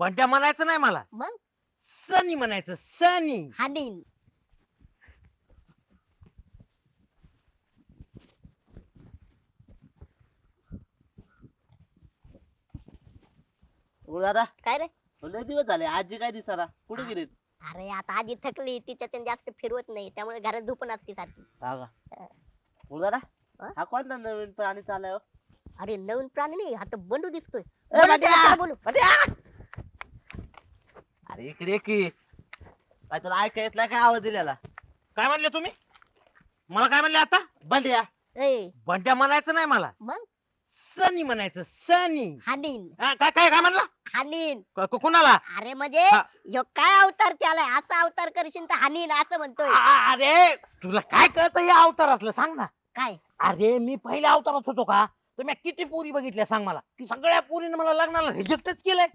बंड्या म्हणायचं नाही मला. मग? सनी म्हणायचं सनी. हानीन दादा. काय रे? लय दिवस झाले आजी काय दिसाना कुठे गेलीत? अरे आता आजी थकली तिच्याच्यान जास्त फिरवत नाही त्यामुळे घरात झोपून असते सारखी. हा दादा हा? हा कोणता नवीन प्राणी चाललाय हो? अरे नवीन प्राणी नाही आता बंडू दिसतोय. ए, बोलू? बंड्या! अरे इकडे ये की. काय तुला ऐका येत नाही काय आवाज दिलेला? काय म्हणले तुम्ही? मला काय म्हणले आता? बंड्या. ए. बंड्या म्हणायचं नाही मला. मग? सनी म्हणायचं सनी. हानीन. हा, काय काय काय म्हणला? हानीन. क- क- कुणाला? अरे म्हणजे हा. ह्यो काय अवतार केलाय? असा अवतार करशील तर हानीन असं म्हणतोय. आ- अरे तुला काय कळतं या अवतारातलं? सांग ना. काय? अरे मी पहिल्या अवतारात होतो का? तर मी किती पुरी बघितल्या सांग मला. सगळ्या पुरीने मला लग्नाला रिजेक्टच केलंय.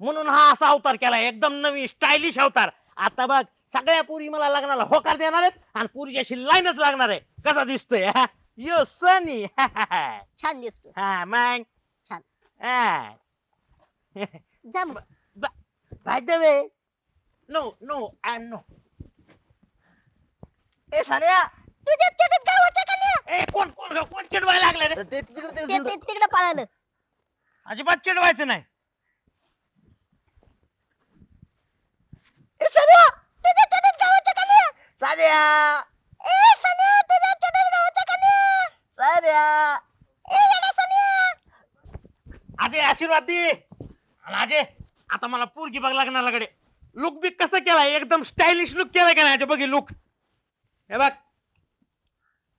म्हणून हा असा अवतार केलाय एकदम नवीन स्टायलिश अवतार. आता बघ सगळ्या पुरी मला लग्नाला होकार देणार आहेत आणि अशी लाईनच लागणार आहे. कसा दिसतोय हा? यो सनी छान दिसतोय. हा मग? छान. हा. जा मग. no, no, I no. ए साऱ्या तुझ्या चटत गावाच्या कन्या ए कोण कोण कोण चिडवायला लागले रे? ते तिकडे ते तिकडे पळालं अजिबात चिडवायचं नाही ए साऱ्या तुझ्या चटत गावाच्या कन्या साऱ्या ए सन्या तुझ्या चटत गावाच्या कन्या साऱ्या ए येडा सन्या अजय आशीर्वाद दे आणि अजय आता मला पोरगी बघ लागणार कडे लुक बी कसं केलाय एकदम स्टायलिश लुक केलाय का नाही अजय बघी लुक हे बघ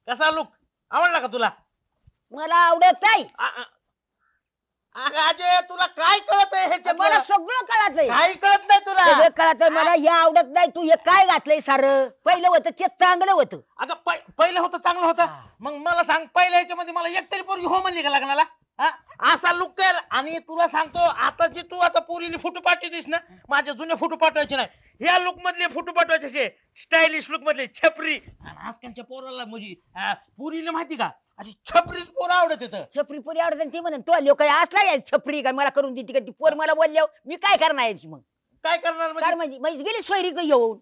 कसा लुक आवडला का तुला? मला आवडत नाही. आ- आ- अगं अजय तुला काय कळत आहे मला ह्याच्यात सगळं कळायचंय काही कळत नाही तुला. सगळं कळत मला हे? आवडत नाही तू हे काय घातलंय सार? पहिलं होतं ते चांगलं होतं. अगं पै- पहिलं होतं चांगलं होतं. हा. मग मला सांग पहिल्या ह्याच्यामध्ये मला एकतरी पोरगी हो म्हणली का लग्नाला? हा? असा लुक कर. आणि तुला सांगतो आता जे तू आता पोरीने फोटो पाठवतेस ना माझे जुने फोटो पाठवायचे नाही. ह्या लुक मधले फोटो पाठवायचे स्टायलिश लुक मधले छपरी. आणि आजकालच्या पोराला म्हणजे अं, पोरीला माहिती का? अशी छपरीच पोर आवडत येतं छपरी पुरी आवडत नाही. ती म्हणून तो लोक असला या छपरी काय मला करून देते का? ती पोर मला बोलल्यावर मी काय करणार याची मग? काय करणार काय म्हणजे म्हणजे म्हणजे गेली सोयरी का येऊन.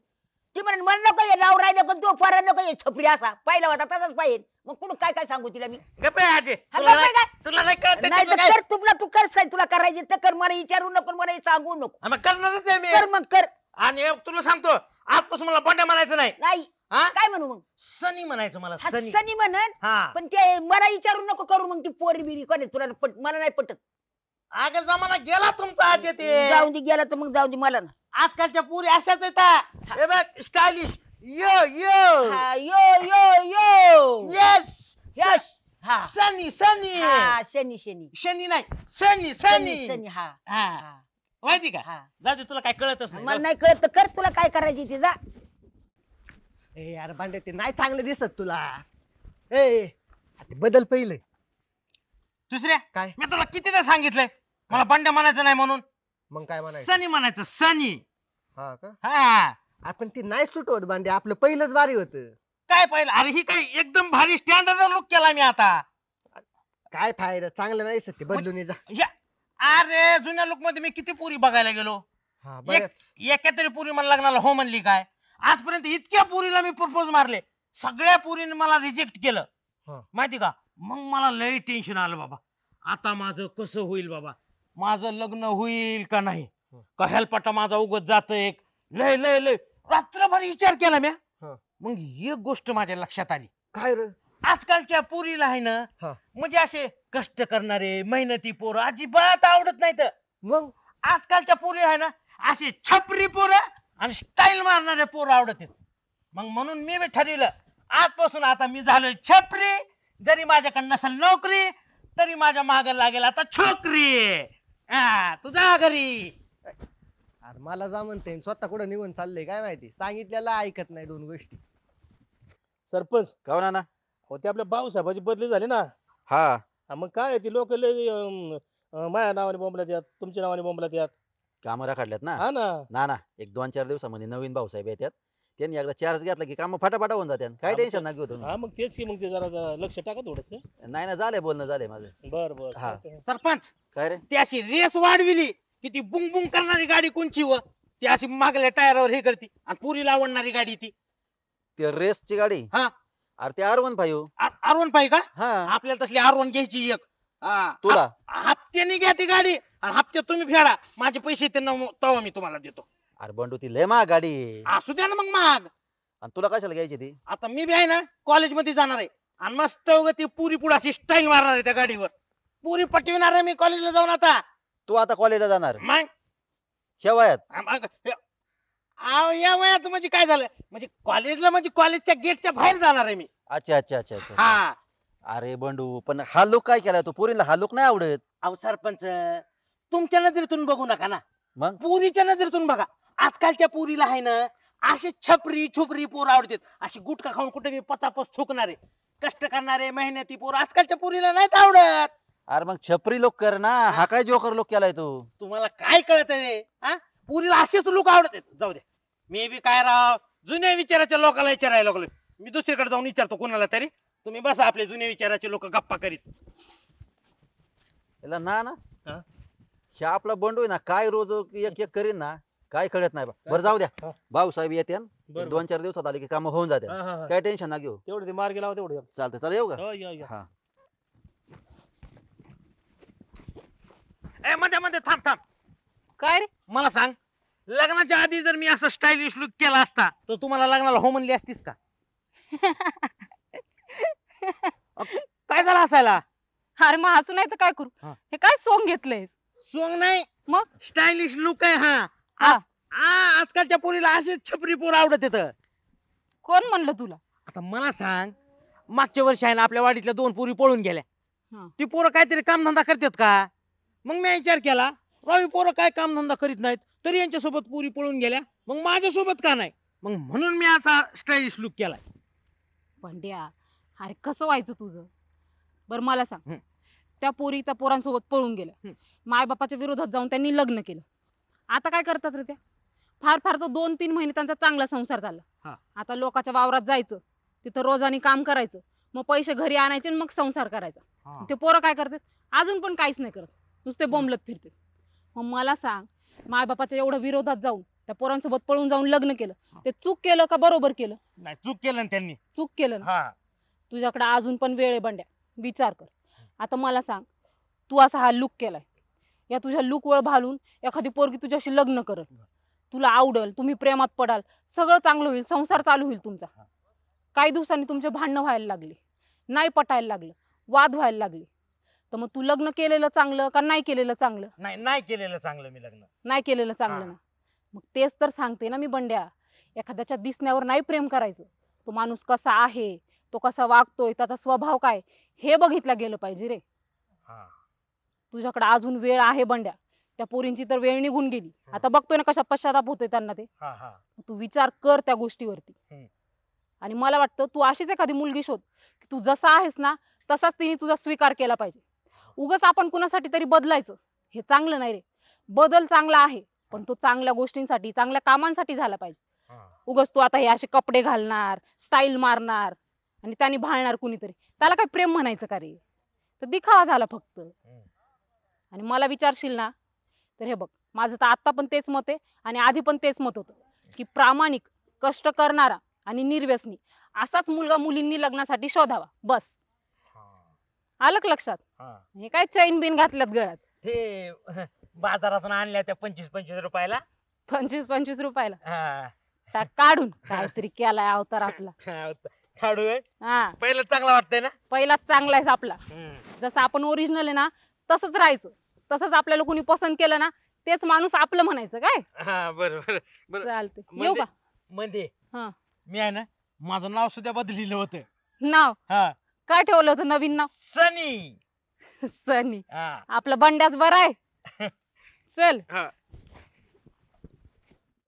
ती म्हणून मला नको ये नाव राहिलं नको तो पोरा नको ये छपरी असा. पहिला होता तसाच पाहिजे. मग कुठं काय काय सांगू तिला मी? गप्प आहे अजय तुला गप्प आहे नाही- तुला नाही कळत नाही त्याच्यातलं तर काय? कर तुला तू कर तुला करायची तर कर मला विचारू नको मला हे सांगू नको. हा, मग करणारच आहे मी. कर मग कर. आणि तुला सांगतो आजपासून मला बंड्या म्हणायचं नाही. नाही. हा? काय म्हणू मग? सनी म्हणायचं मला सनी. सनी म्हणन? हा. पण ते मला विचारू नको करू मग ती पोरी बिरी कोणी तुला पट मला नाही पटत. अगं जमाना गेला तुमचा आज ते जाऊन दे गेला तर मग जाऊ दे मला ना आजकालच्या पुरी अशाच येतात हे. बघ स्टायलिश. यो यो. हा, यो यो यो. येस यश हा. सनी सनी. हा शनी शनी शनी नाही सनी शनी सनी शनी हा. हा. हा, माहिती का? हा. जाऊ दे तुला काय कळतच मला नाही नाही कळत तर कर तुला काय करायची ते जा. ए यार भांडे ते नाही चांगलं दिसत तुला. ए ते बदल पहिले. दुसऱ्या? काय? मी तुला कितीदा सांगितलंय? मला बंड्या म्हणायचं नाही म्हणून. मग काय म्हणायचं? सनी म्हणायचं सनी. हा का? हा. आपण ते नाही सुट होत भांडे आपलं पहिलंच भारी होत. काय पाहिलं? अरे ही काय एकदम भारी स्टँडर्ड लुक केला मी आता. काय फायदा? चांगलं नाही दिसत ते बदलून ये जा. या- अरे जुन्या लुकमध्ये मी किती पुरी बघायला गेलो? हा एक एका तरी पुरी मला लग्नाला हो म्हणली काय? आजपर्यंत इतक्या पुरीला मी प्रपोज मारले. सगळ्या पुरीने मला रिजेक्ट केलं. हा. माहिती का? मग मला लय टेन्शन आलं बाबा. आता माझं कसं होईल बाबा? माझं लग्न होईल का नाही? हं. का हेलपाटा माझा उगत जात एक? लय लय लय. रात्रभर विचार केला म्या. हं. मग एक गोष्ट माझ्या लक्षात आली. काय रे? आजकालच्या पुरीला आहे ना हा. म्हणजे असे कष्ट करणारे मेहनती पोरं अजिबात आवडत नाहीत. मग? आजकालच्या पोरी आहे ना असे छपरी पोरं आणि स्टाईल मारणारे पोरं आवडत. आहेत. मग म्हणून मी बी ठरविलं आजपासून आता मी झालोय छपरी. जरी माझ्याकडे नसेल नोकरी तरी माझ्या माग लागेल आता छोकरी. हा तुझा घरी. अरे मला जा म्हणते स्वतः कुठं निघून चाललंय काय माहिती? सांगितलेलं ऐकत नाही दोन गोष्टी. सरपंच. का ना हो ते आपल्या भाऊसाहेबाची बदली झाली ना. हा. हा, मग काय ती लोक लय अं, अं, माझ्या नावाने बोंबलात यात तुमच्या नावाने बोंबलात यात. कामं रखडल्यात ना. हा ना. ना ना. एक दोन चार दिवसामध्ये नवीन भाऊसाहेब येतात. त्यांनी एकदा चार्ज घेतला की काम फटाफटा होऊन जातात. काय हा, टेन्शन ना घेऊ तुम्ही. हा मग तेच की मग ते जरा जरा लक्ष टाका थोडस. नाही ना झालंय बोलणं झालंय माझं. बर बर. हा. सरपंच काय रे? ती अशी रेस वाढविली की ती बुंग बुंग करणारी गाडी कोणची व? ती अशी मागल्या टायरावर हे करते आणि पुरीला आवडणारी गाडी ती. ते रेसची गाडी? हा. अरे ते R one five R one पाहिजे का? हा. आपल्याला तसली आर वन घ्यायची एक. हा. तुला? हप- हप्त्याने घ्या ती गाडी. आणि हप्त्यात तुम्ही फेडा. माझे पैसे त्यांना तेव्हा मी तुम्हाला देतो. अरे बंडू ती लय महाग गाडी आहे. असू द्या ना मग माग आणि तुला कशाला घ्यायची ती? आता मी बी आहे ना कॉलेजमध्ये जाणार आहे. आणि मस्त उगा ती पुरी पुढे अशी स्टाईल मारणार आहे त्या गाडीवर. पुरी पटविणार आहे मी कॉलेजला जाऊन आता. तू आता कॉलेजला जाणार. मग? ह्या वयात? या वयात म्हणजे काय झालं? म्हणजे कॉलेजला म्हणजे कॉलेजच्या गेटच्या बाहेर जाणार आहे मी. अच्छा अच्छा अच्छा अच्छा हा. अरे बंडू पण हा लुक काय केलाय? तू पोरीला हा लुक नाही आवडत. अहो सरपंच तुमच्या नजरेतून बघू नका ना. मग? पुरीच्या नजरेतून बघा. आजकालच्या पुरीला आहे ना असे छपरी छुपरी पोर आवडतात. अशी गुटखा खाऊन कुठे बी पतापस थुकणारे कष्ट करणारे मेहनती पोर आजकालच्या पुरीला नाहीत आवडत. अरे मग छपरी लोक कर ना. हा. काय जोकर लोक केलाय तू? तुम्हाला काय कळत आहे हा? पुरीला असेच लोक आवडत आहेत जाऊ दे. मी बी काय राव जुन्या विचाराच्या लोकांना विचारायला लागलो मी दुसरीकडे जाऊन विचारतो कोणाला तरी. तुम्ही बसा आपले जुन्या विचाराचे लोक गप्पा करीत. याला ना ना. हा? आपला बंडू आहे ना काय रोज एक एक करीन ना काय कळत नाही बा. बरं जाऊ हा. द्या भाऊसाहेब येते बरं, दोन चार दिवसात आले की काम होऊन जाते. हा, हा, हा. काय टेन्शन ना घेऊ. तेवढे ते मार्गी लावा तेवढे चालतंय चला येऊ का? हो, या, या. हा. ए मध्ये मध्ये थांब थांब. काय रे? मला सांग लग्नाच्या आधी जर मी असं स्टायलिश लुक केला असता तर तुम्हाला लग्नाला हो म्हणली असतीस का? अ, काय झालं असायला? अरे मग हसू नाही तर काय करू? हा. हे काय सोंग घेतलंयस? सोंग नाही. मग? स्टायलिश लुक आहे हा. हा. आज- आजकालच्या पोरीला असेच छपरी पोर आवडत येत कोण म्हणलं तुला? आता मला सांग मागच्या वर्षी आहे ना आपल्या वाडीतल्या दोन पोरी पळून गेल्या. हा. ती पोरं काहीतरी कामधंदा करतात का? मग मी विचार केला रावी पोरं काय कामधंदा करीत नाहीत? तरी यांच्यासोबत पोरी पळून गेल्या मग माझ्यासोबत का नाही? मग म्हणून मी असा स्टायलिश लुक केलाय. पंड्या अरे कसं व्हायचं तुझं? बर मला सांग. हं. त्या पोरी त्या पोरांसोबत पळून गेल्या. मायबापाच्या विरोधात जाऊन त्यांनी लग्न केलं. आता काय करतात रे त्या? फार फार तर दोन तीन महिने त्यांचा चांगला संसार हा. झाला आता लोकांच्या वावरात जायचं. तिथं रोजानी काम करायचं. मग पैसे घरी आणायचे आणि मग संसार करायचा. ते पोरं काय करतात? अजून पण काहीच नाही करत. नुसते बोंबलत फिरते मग मला सांग मायबापाच्या एवढ्या विरोधात जाऊन त्या पोरांसोबत पळून जाऊन लग्न केलं. ते चूक केलं का बरोबर केलं? नाही चूक केलं ना त्यांनी. चूक केलं ना. तुझ्याकडे अजून पण वेळ आहे बंड्या. विचार कर. आता मला सांग तू असा हा लुक केलाय. या तुझ्या लुक वर भालून एखादी पोरगी तुझ्याशी लग्न करल. तुला आवडल तुम्ही प्रेमात पडाल सगळं चांगलं होईल संसार चालू होईल तुमचा. काही दिवसांनी तुमचे भांडणं व्हायला लागले नाही पटायला लागलं वाद व्हायला लागले. तर मग तू लग्न केलेलं चांगलं का नाही केलेलं चांगलं? नाही नाही केलेलं चांगलं मी लग्न. नाही केलेलं. चांगलं ना. मग तेच तर सांगते ना मी बंड्या. एखाद्याच्या दिसण्यावर नाही प्रेम करायचं. तो माणूस कसा आहे? तो कसा वागतोय त्याचा स्वभाव काय हे बघितलं गेलं पाहिजे रे. हा. तुझ्याकडे अजून वेळ आहे बंड्या. त्या पोरींची तर वेळ निघून गेली. आता बघतोय ना कशा पश्चाताप होतोय त्यांना ते. हा हा. तू विचार कर त्या गोष्टीवरती. हम्म. आणि मला वाटतं तू अशीच एखादी मुलगी शोध. की तू जसा आहेस ना तसाच तिने तुझा स्वीकार केला पाहिजे. उगाच आपण कुणासाठी तरी बदलायचं. हे चांगलं नाही रे. बदल चांगला आहे पण तो चांगल्या गोष्टींसाठी चांगल्या कामांसाठी झाला पाहिजे. हा. उगाच तू आता हे असे कपडे घालणार स्टाईल मारणार आणि त्याने भाळणार कुणीतरी. त्याला काय प्रेम म्हणायचं का रे? तर दिखावा झाला फक्त. आणि मला विचारशील ना तर हे बघ माझं तर आता पण तेच मत आहे आणि आधी पण तेच मत होतं की प्रामाणिक कष्ट करणारा आणि निर्व्यसनी असाच मुलगा मुलींनी लग्नासाठी शोधावा. बस. आलं का लक्षात? हा. हे काय चैन बिन घातल्यात गळ्यात? ते बाजारातून आणल्या त्या पंचवीस पंचवीस रुपयाला. पंचवीस पंचवीस रुपयाला. हा. टाक काढून काहीतरी केलाय अवतार आपला. काढू होय. हा. पहिलं चांगलं वाटतंय ना? पहिलाच चांगला आहेस आपला. जसं आपण ओरिजिनल आहे ना तसंच राहायचं. तसंच आपल्याला कोणी पसंत केलं ना तेच माणूस आपलं म्हणायचं काय? हा बरं बरं. बरं. चालतंय. म्हणजे- येऊ का? मध्ये हा. मी आहे ना माझं नाव सुद्धा बदलिलं होतं. नाव? हा. काय ठेवलं होतं नवीन नाव? सनी. सनी. हा. आपलं बंड्याच बरं आहे. चल. हा.